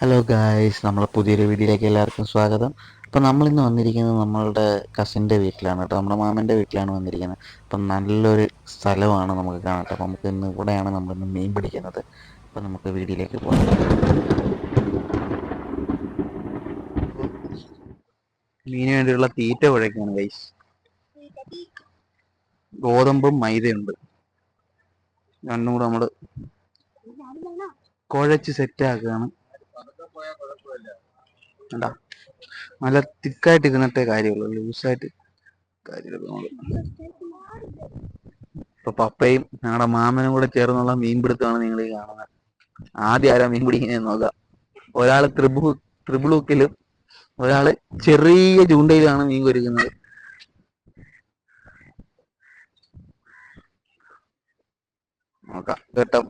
Hello guys നമ്മളെ പുതിയൊരു വീഡിയോയിലേക്ക് എല്ലാവർക്കും സ്വാഗതം. അപ്പോൾ നമ്മളിന്ന് വന്നിരിക്കുന്നത് നമ്മളുടെ കസിന്റെ വീട്ടിലാണ് കേട്ടോ. നമ്മുടെ മാമന്റെ വീട്ടിലാണ് വന്നിരിക്കുന്നത്. അപ്പം നല്ലൊരു സ്ഥലമാണ് നമുക്ക് കാണട്ടെ അപ്പോൾ നമുക്ക് ഇന്ന് ഇവിടെയാണ് നമ്മളിന്ന് മീൻ പിടിക്കുന്നത്. അപ്പോൾ നമുക്ക് വീഡിയോയിലേക്ക് പോകാം. മീന് വേണ്ടിയുള്ള തീറ്റ കുഴക്കാണ് ഗൈസ് ഗോതമ്പും മൈദയുണ്ട്. രണ്ടും കൂടെ നമ്മൾ കുഴച്ച് സെറ്റ് കണ്ടാ? നല്ല തിക്കായിട്ട് ഇരുന്നിട്ടേ കാര്യമുള്ളൂ. ലൂസായിട്ട് കാര്യമില്ല ഇപ്പൊ പപ്പയും ഞങ്ങളുടെ മാമനും കൂടെ ചേർന്നുള്ള മീൻ പിടുത്തമാണ് നിങ്ങൾ ഈ കാണുന്നത് ആദ്യം ആരാ മീൻ പിടിക്കുന്ന നോക്കാം. ഒരാൾ ത്രിബു ത്രിബിളൂക്കിലും ഒരാൾ ചെറിയ ചൂണ്ടയിലാണ് മീൻ കൊരുക്കുന്നത്. നോക്കാം. കേട്ടോ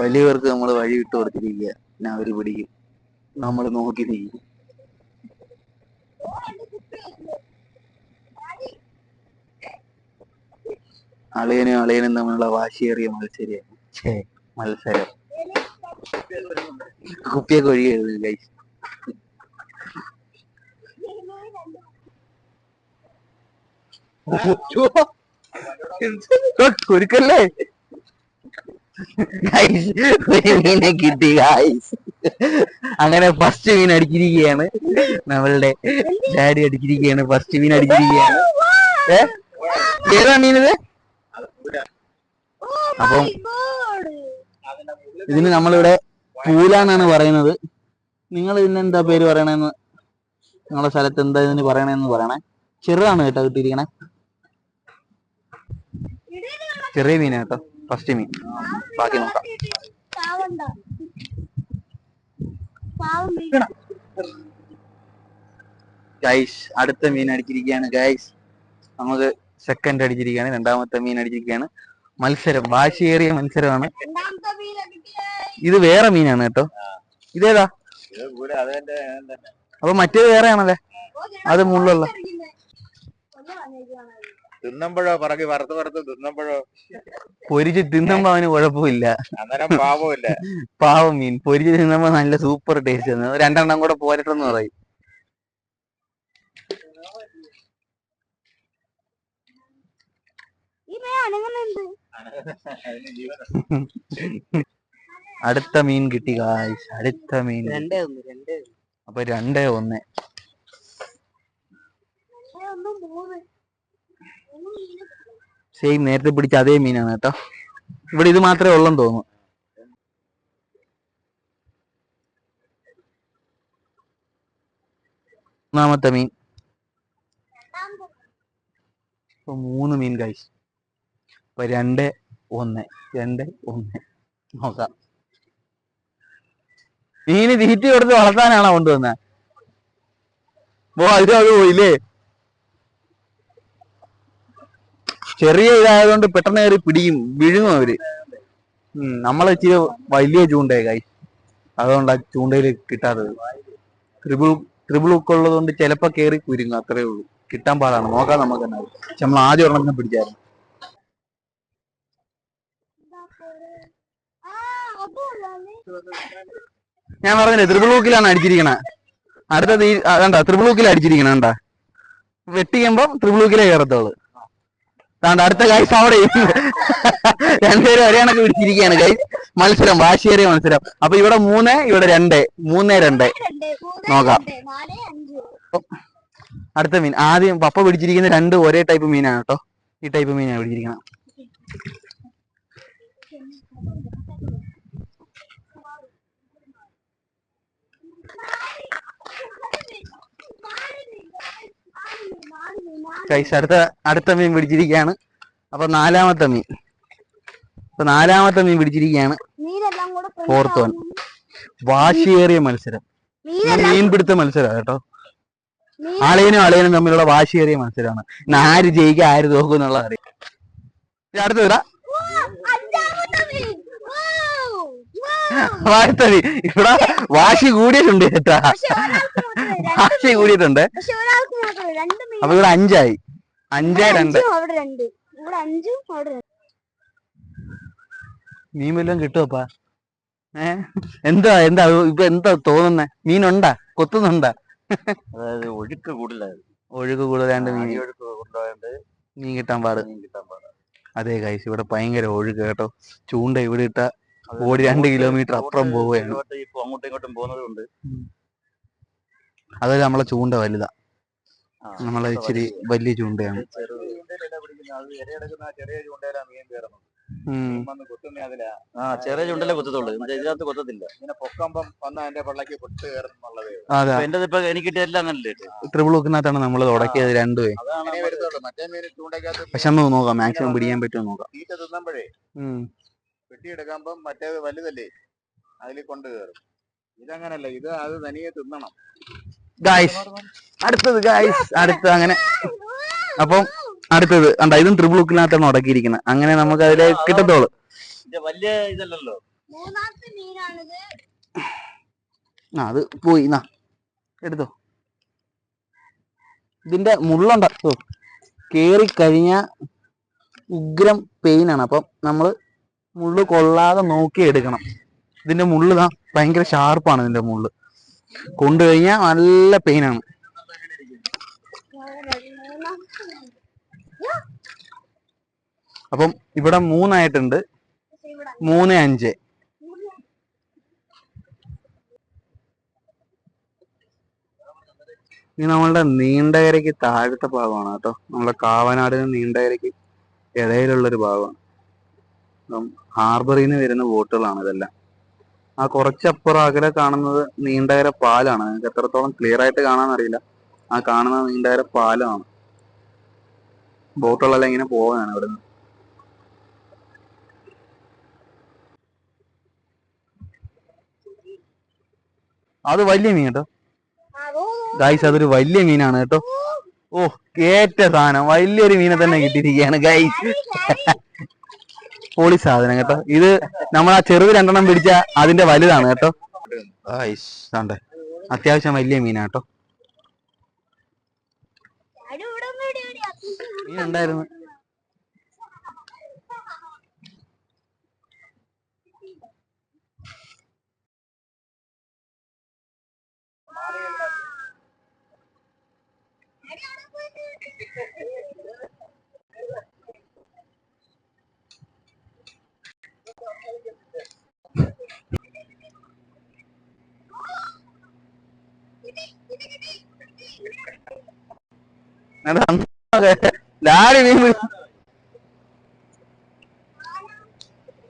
വലിയവർക്ക് നമ്മൾ വഴി വിട്ടു കൊടുത്തിരിക്കുക ഞാൻ അവർ പിടിക്കും. നമ്മൾ നോക്കി നീങ്ങും അളിയനും അളിയനും തമ്മിലുള്ള വാശിയേറിയ മത്സരം മത്സരം. കുപ്പിയൊക്കെ ഒഴുകിയത് ഗൈസ് കുരുക്കല്ലേ ഗൈസ് ഒരു മീനെ കിട്ടി ഗൈസ് അങ്ങനെ ഫസ്റ്റ് മീൻ അടിച്ചിരിക്കുകയാണ് നമ്മളുടെ ഡാഡി അടിച്ചിരിക്കുകയാണ് ഫസ്റ്റ് മീൻ അടിച്ചിരിക്കുകയാണ് ഏതാ മീനത് അപ്പം ഇതിന് നമ്മളിവിടെ പൂല എന്നാണ് പറയുന്നത്. നിങ്ങൾ ഇതിന് എന്താ പേര് പറയണെന്ന്? നിങ്ങളെ സ്ഥലത്ത് എന്താ ഇതിന് പറയണെന്ന് പറയണേ. ചെറുതാണ് കേട്ടോ കിട്ടിയിരിക്കണേ. ചെറിയ മീനാ കേട്ടോ. ഫസ്റ്റ് മീൻ ബാക്കി നോക്കാം. ഗൈസ് അടുത്ത മീൻ അടിച്ചിരിക്കുകയാണ്. ഗൈസ് നമുക്ക് സെക്കൻഡ് അടിച്ചിരിക്കുകയാണ്. രണ്ടാമത്തെ മീൻ അടിച്ചിരിക്കുകയാണ്. മത്സരം. വാശിയേറിയ മത്സരമാണ്. ഇത് വേറെ മീനാണ് കേട്ടോ. ഇതേതാ? അപ്പൊ മറ്റേത് വേറെ ആണല്ലേ അത് മുള്ളുള്ള. തിന്നുമ്പോഴോ? പറക്കി വറുത്ത് വറുത്ത് തിന്നുമ്പോഴോ? പൊരിച്ച് തിന്നുമ്പോ അവന് കുഴപ്പമില്ല. അന്നേരം പാവമില്ല? പാവം മീൻ. പൊരിച്ച് തിന്നുമ്പോ നല്ല സൂപ്പർ ടേസ്റ്റ് ആണ്. രണ്ടെണ്ണം കൂടെ പോരട്ടെന്ന് പറയും. അടുത്ത മീൻ കിട്ടി കാശ് അടുത്ത മീൻ. രണ്ടേ ഒന്ന് രണ്ടേ അപ്പൊ രണ്ടേ ഒന്ന്. സെയിം നേരത്തെ പിടിച്ച അതേ മീനാണ് കേട്ടോ. ഇവിടെ ഇത് മാത്രമേ ഉള്ളെന്ന് തോന്നുന്നു. മൂന്നാമത്തെ മീൻ. മൂന്ന് മീൻ കഴിച്ചു അപ്പൊ രണ്ട് ഒന്ന്. രണ്ട് ഒന്ന്. നോക്കാം. മീന് തീറ്റ കൊടുത്ത് വളർത്താനാണോ കൊണ്ടുവന്നത് ഓ അതിലും അത് പോയില്ലേ? ചെറിയ ഇതായതുകൊണ്ട് പെട്ടെന്ന് കയറി പിടിക്കും വിഴുങ്ങും അവർ. നമ്മളെ ഇച്ചിരി വലിയ ചൂണ്ടയായി അതുകൊണ്ട് ആ ചൂണ്ടയിൽ കിട്ടാത്തത്. ത്രിബിൾ ത്രിബിൾ ഉക്ക് ഉള്ളത് കൊണ്ട് ചിലപ്പോ കയറി കുരുങ്ങും അത്രേ ഉള്ളൂ. കിട്ടാൻ പാടാണ്. നോക്കാം നമുക്ക് തന്നെ നമ്മൾ ആദ്യം ഒരെണ്ണത്തിന് പിടിച്ചായിരുന്നു. ഞാൻ പറഞ്ഞില്ലേ ത്രിപിൾ ഊക്കിലാണ് അടിച്ചിരിക്കണ. അടുത്തത് ഈ കണ്ട? ത്രിപിൾ ഊക്കിൽ അടിച്ചിരിക്കണ വെട്ടിക്കുമ്പോ ത്രിപിൾ ഊക്കിലേ കയറത്തുള്ളൂ താണ്ട അടുത്ത ഗൈസ് അവിടെ രണ്ടുപേരും ഒരേ കണക്ക് പിടിച്ചിരിക്കുകയാണ് ഗൈസ് മത്സരം വാശിയേറിയ മത്സരം. അപ്പൊ ഇവിടെ മൂന്ന് ഇവിടെ രണ്ട്. മൂന്ന് രണ്ട്. നോക്കാം. അടുത്ത മീൻ. ആദ്യം പപ്പ പിടിച്ചിരിക്കുന്ന രണ്ട് ഒരേ ടൈപ്പ് മീനാണ് കേട്ടോ. ഈ ടൈപ്പ് മീനാണ് പിടിച്ചിരിക്കണം ഗൈസ് അടുത്ത അടുത്ത മീൻ പിടിച്ചിരിക്കുകയാണ്. അപ്പൊ നാലാമത്തെ മീൻ. അപ്പൊ നാലാമത്തെ മീൻ പിടിച്ചിരിക്കുകയാണ്. Fourth one. വാശിയേറിയ മത്സരം. മീൻപിടുത്ത മത്സരം കേട്ടോ. ആളേനും ആളേനും തമ്മിലുള്ള വാശിയേറിയ മത്സരമാണ്. ആര് ജയിക്കുക ആര് തോക്കും എന്നുള്ളത് അറിയാം ഇനി അടുത്ത ഇടാ അഞ്ചാമത്തെ മീൻ Wow! ഇവിടെ വാശി കൂടിയിട്ടുണ്ട് ചേട്ടാ വാശി കൂടിയിട്ടുണ്ട്. അപ്പൊ ഇവിടെ അഞ്ചായി. അഞ്ചേ രണ്ട്. അഞ്ചും അവിടെ രണ്ട്. ഇവിടെ അഞ്ചും അവിടെ രണ്ട്. മീൻ വല്ലതും കിട്ടുമപ്പാ ഏ? എന്താ എന്താ ഇപ്പൊ എന്താ തോന്നുന്നേ? മീനുണ്ടാ? കൊത്തുന്നുണ്ടാ? അതായത് ഒഴുക്ക് കൂടുതലായത് ഒഴുക്ക് കൂടുതലാണ്ട് മീൻ ഒഴുക്ക് കൂടുതലായത് മീൻ കിട്ടാൻ പാട്. മീൻ കിട്ടാൻ പാടാ. അതെ കൈസ് ഇവിടെ ഭയങ്കര ഒഴുക്ക് കേട്ടോ. ചൂണ്ട ഇവിടെ ഇട്ട ഓടി രണ്ട് കിലോമീറ്റർ അപ്പുറം പോവുകയാണ്. ഇപ്പൊ അങ്ങോട്ടും ഇങ്ങോട്ടും പോകുന്നത് അതൊരു അത് നമ്മളെ ചൂണ്ട വലുതാ. നമ്മളെ ഇച്ചിരി വലിയ- ചൂണ്ടയാണ്. ആ ചെറിയ ചുണ്ടല്ലേ കൊത്തത്തുള്ളൂ. ഇതിനകത്ത് കൊത്തത്തില്ല. ഇങ്ങനെ പൊക്കമ്പം വന്ന് അതിന്റെ പള്ളക്ക് പൊട്ട് കയറുന്നുള്ളതേ ഉള്ളൂ. അതെ. അപ്പൊ എന്റെ ഇപ്പൊ എനിക്ക് കിട്ടിയല്ല അങ്ങനല്ലേ ട്രിപ്പിൾ ഹുക്കിനകത്താണ് നമ്മൾ തുടക്കിയത് രണ്ടുപേ പക്ഷെ നമുക്ക് നോക്കാം. മാക്സിമം പിടിക്കാൻ പറ്റുമോ നോക്കാം. തീറ്റ തിന്നുമ്പോഴേ ഉം. വെട്ടിയെടുക്കുമ്പം മറ്റേത് വലുതല്ലേ? അതിൽ കൊണ്ടു കയറും ഇതങ്ങനല്ല ഇത് അത് തനിയെ തിന്നണം. ഗായ്സ് അടുത്തത് ഗായ്സ് അടുത്ത് അങ്ങനെ. അപ്പം അടുത്തത് കണ്ട ഇതും ട്രിപ്പിൾ ഉക്കിനകത്താണ് ഉടക്കിയിരിക്കുന്നത് അങ്ങനെ നമുക്ക് അതിലെ കിട്ടത്തോളൂ വലിയ ഇതല്ലല്ലോ. അത് പോയി നാ എടുത്തോ. ഇതിന്റെ മുള്ളുണ്ടോ? കേറി കഴിഞ്ഞ ഉഗ്രം പെയിൻ ആണ്. അപ്പം നമ്മൾ മുള്ളു കൊള്ളാതെ നോക്കി എടുക്കണം. ഇതിന്റെ മുള്ള് ഇതാ ഭയങ്കര ഷാർപ്പാണ് ഇതിന്റെ മുള്ള്. കൊണ്ടു കഴിഞ്ഞാൽ നല്ല പെയിൻ ആണ്. അപ്പം ഇവിടെ മൂന്നായിട്ടുണ്ട്. മൂന്ന് അഞ്ച്. ഇനി നമ്മളുടെ നീണ്ടകരയ്ക്ക് താഴത്തെ ഭാഗമാണ് കേട്ടോ. നമ്മളെ കാവനാടിന് നീണ്ടകരയ്ക്ക് ഇടയിലുള്ളൊരു ഭാഗമാണ്. ഹാർബറിൽ നിന്ന് വരുന്ന ബോട്ടുകളാണ് ഇതെല്ലാം. ആ കുറച്ചപ്പുറം അകലെ കാണുന്നത് നീണ്ടകര പാലാണ്. നിങ്ങൾക്ക് എത്രത്തോളം ക്ലിയർ ആയിട്ട് കാണാൻ ആ കാണുന്ന നീണ്ടകര പാലമാണ് ബോട്ടുകളെല്ലാം ഇങ്ങനെ പോവാണ് ഇവിടുന്ന്. അത് വലിയ മീൻ കേട്ടോ. ഗൈസ് അതൊരു വലിയ മീനാണ് കേട്ടോ. ഓ കേറ്റ സാധനം. വലിയൊരു മീനെ തന്നെ കിട്ടിയിരിക്കുകയാണ് ഗൈസ് പൊളി സാധനം കേട്ടോ. ഇത് നമ്മൾ ആ ചെറുത് രണ്ടെണ്ണം പിടിച്ച അതിന്റെ വലുതാണ് കേട്ടോ. അത്യാവശ്യം വലിയ മീനാ കേട്ടോ. മീൻ ഉണ്ടായിരുന്നു. മീൻ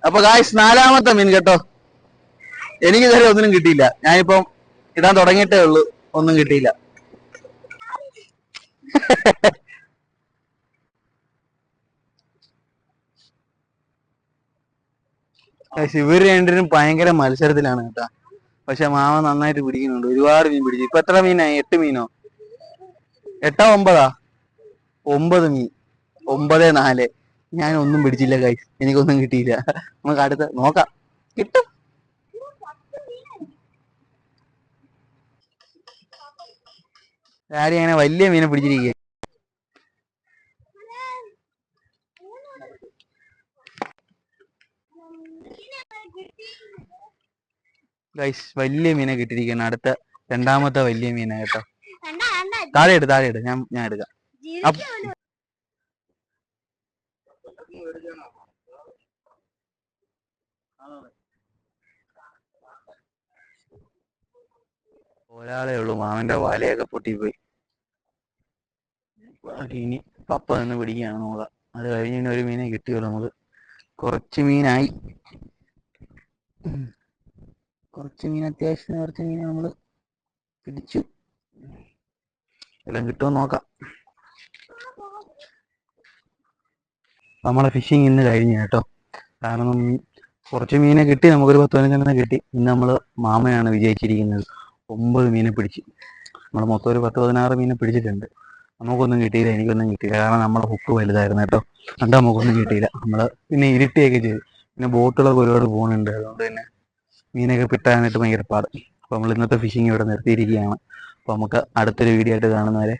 അപ്പൊ ഗായ്സ് നാലാമത്തെ മീൻ കേട്ടോ. എനിക്ക് ഇതുവരെ ഒന്നിനും കിട്ടിയില്ല. ഞാനിപ്പം ഇടാൻ തുടങ്ങിയിട്ടേ ഉള്ളൂ. ഒന്നും കിട്ടിയില്ല. ഇവർ രണ്ടിനും ഭയങ്കര മത്സരത്തിലാണ് കേട്ടോ. പക്ഷെ മാമ നന്നായിട്ട് പിടിക്കുന്നുണ്ട്. ഒരുപാട് മീൻ പിടിച്ചു. ഇപ്പൊ എത്ര മീനായി? എട്ട് മീനോ? എട്ടോ ഒമ്പതാ? ഒമ്പത് മീൻ ഒമ്പത് നാല്. ഞാൻ ഒന്നും പിടിച്ചില്ല കൈ എനിക്കൊന്നും കിട്ടിയില്ല. നമുക്ക് അടുത്ത നോക്കാം. കിട്ടും. കാര്യം അങ്ങനെ വലിയ മീനെ പിടിച്ചിരിക്കുക ഗൈസ് വലിയ മീനെ കിട്ടിയിരിക്കുകയാണ്. അടുത്ത രണ്ടാമത്തെ വലിയ മീനാ കേട്ടോ. താഴെ ഇട് താഴെ ഇട്. ഞാൻ ഞാൻ എടുക്കാം. ഒരാളേ ഉള്ളൂ. മാമന്റെ വലയൊക്കെ പൊട്ടിപ്പോയി. ഇനി പപ്പ നിന്ന് പിടിക്കുകയാണ് നോക്കാം അത് കഴിഞ്ഞ് ഒരു മീനെ കിട്ടിയുള്ളൂ നമുക്ക്. കുറച്ച് മീനായി. കുറച്ച് മീൻ അത്യാവശ്യത്തിന് കുറച്ച് മീനെ നമ്മൾ പിടിച്ചു. എല്ലാം കിട്ടുമോ നോക്കാം. നമ്മളെ ഫിഷിങ് ഇന്ന് കഴിഞ്ഞു കേട്ടോ. കാരണം കുറച്ച് മീനെ കിട്ടി നമുക്കൊരു പത്ത് പതിനഞ്ചെണ്ണം കിട്ടി. ഇന്ന് നമ്മൾ മാമയാണ് വിജയിച്ചിരിക്കുന്നത്. ഒമ്പത് മീനെ പിടിച്ച്. നമ്മൾ മൊത്തം ഒരു പത്ത് പതിനാറ് മീനെ പിടിച്ചിട്ടുണ്ട്. നമുക്കൊന്നും കിട്ടിയില്ല എനിക്കൊന്നും കിട്ടിയില്ല. കാരണം നമ്മളെ ഹുക്ക് വലുതായിരുന്നു കേട്ടോ. കണ്ട് നമുക്കൊന്നും കിട്ടിയില്ല. നമ്മൾ പിന്നെ ഇരുട്ടിയൊക്കെ ചെയ്തു. പിന്നെ ബോട്ടുകളൊക്കെ ഒരുപാട് പോകുന്നുണ്ട്. അതുകൊണ്ട് തന്നെ മീനൊക്കെ കിട്ടാനായിട്ട് ഭയങ്കര പാട്. അപ്പോൾ നമ്മൾ ഇന്നത്തെ ഫിഷിംഗ് ഇവിടെ നിർത്തിയിരിക്കുകയാണ്. അപ്പോൾ നമുക്ക് അടുത്തൊരു വീഡിയോ ആയിട്ട് കാണുന്നവരെ